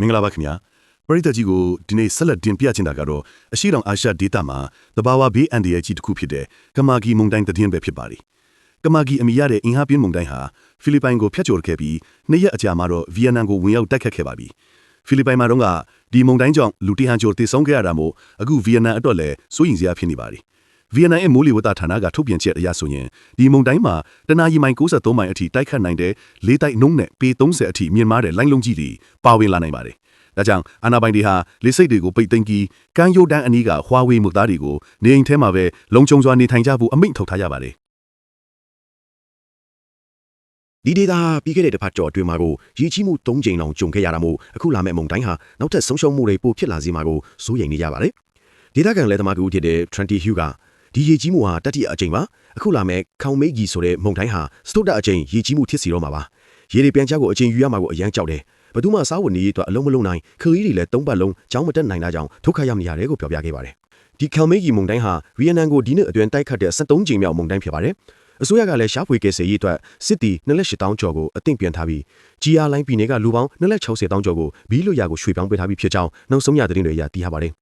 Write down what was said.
မင်္ဂလာပါခင်ဗျာပရိသတ်ကြီးကိုဒီနေ့ဆက်လက်တင်ပြချင်တာကတော့အရှိတောင်အာရှဒေသမှာတဘာဝဘေးအန္တရာယ်ကြီးတစ်ခုဖြစ်တဲ့ကမာဂီမုန်တိုင်းသတင်းပဲဖြစ်ပါတယ်ကမာဂီအမည်ရတဲ့အင်ဟာပြင်းမုန်တိုင်းဟာဖိလစ်ပိုင်ကိုဖျက်ချော်ခဲ့ပြီးနှစ်ရက်အကြာမှာတော့ဗီယက်နမ်ကိုဝင်ရောက်တိုက်ခတ်ခဲ့ပါပြီဖိလစ်ပိုင်မှာတော့ကဒီမုန်တိုင်းကြောင့်လူတဟန်ကျော်တည်ဆုံးခဲ့ရတာမို့အခုဗီယက်နမ်အတွက်လည်းစိုးရိမ်စရာဖြစ်နေပါတယ် ဗီယက်နမ်ရဲ့မိုးလေဝသဌာနကထုတ်ပြန်ချက်အရဆိုရင်ဒီမုန်တိုင်းမှာတနအီမိုင်63မိုင်အထိတိုက်ခတ်နိုင်တဲ့လေးတိုက်နှုံးနဲ့ပေ30အထိမြင့်မားတဲ့လိုင်းလုံးကြီးတွေပါဝင်လာနိုင်ပါတယ်။ဒါကြောင့်အာနာပိုင်တွေဟာလေစိတ်တွေကိုပိတ်သိမ်းပြီးကမ်းရိုးတန်းအနီးကဟွာဝေးမှုသားတွေကိုနေအိမ်ထဲမှာပဲလုံခြုံစွာနေထိုင်ကြဖို့အမိန့်ထုတ်ထားရပါတယ်ဒီဒေတာပြီးခဲ့တဲ့တစ်ဖက်ကြော်အတွင်းမှာကိုရည်ချီးမှု၃ချိန်လောက်ကြုံခဲ့ရတာမို့အခုလာမယ့်မုန်တိုင်းဟာနောက်ထပ်ဆုံးရှုံးမှုတွေပိုဖြစ်လာစေမှာကိုစိုးရိမ်နေကြပါတယ်။ဒေတာကန်လည်းသမားကူဖြစ်တဲ့ Trinity Hugh က ဒီရည်ကြီးမှုဟာတတိယအချိန်ပါအခုလာမယ့်ခေါင်မေးကြီးဆိုတဲ့မုန်တိုင်းဟာစတုတ္တအချိန်ရည်ကြီးမှုဖြစ်စီတော့မှာပါရေတွေပြန်ချကိုအချိန်ယူရမှာကိုအရန်ကြောက်တယ်ဘယ်သူမှစားဝတ်နေရေးအတွက်အလုံးမလုံးနိုင်ခရီးတွေလည်းသုံးပတ်လုံးကြောင်းမတက်နိုင်တာကြောင့်ဒုက္ခရောက်နေရတယ်ကိုပြောပြခဲ့ပါတယ်ဒီခေါင်မေးကြီးမုန်တိုင်းဟာဗီယက်နမ်ကိုဒီနှစ်အတွင်းတိုက်ခတ်တဲ့73ချိန်မြောက်မုန်တိုင်းဖြစ်ပါတယ်အစိုးရကလည်းရှားဖွေကယ်ဆယ်ရေးအတွက်စစ်တီ2,800ကျော်ကိုအသင့်ပြန်ထားပြီး GR line ပြည်နယ်ကလူပေါင်း2,60,000ကျော်ကိုဘီးလွတ်ရာကိုရွှေ့ပြောင်းပေးထားပြီးဖြစ်ကြောင်းနောက်ဆုံးရသတင်းတွေအရသိရပါတယ်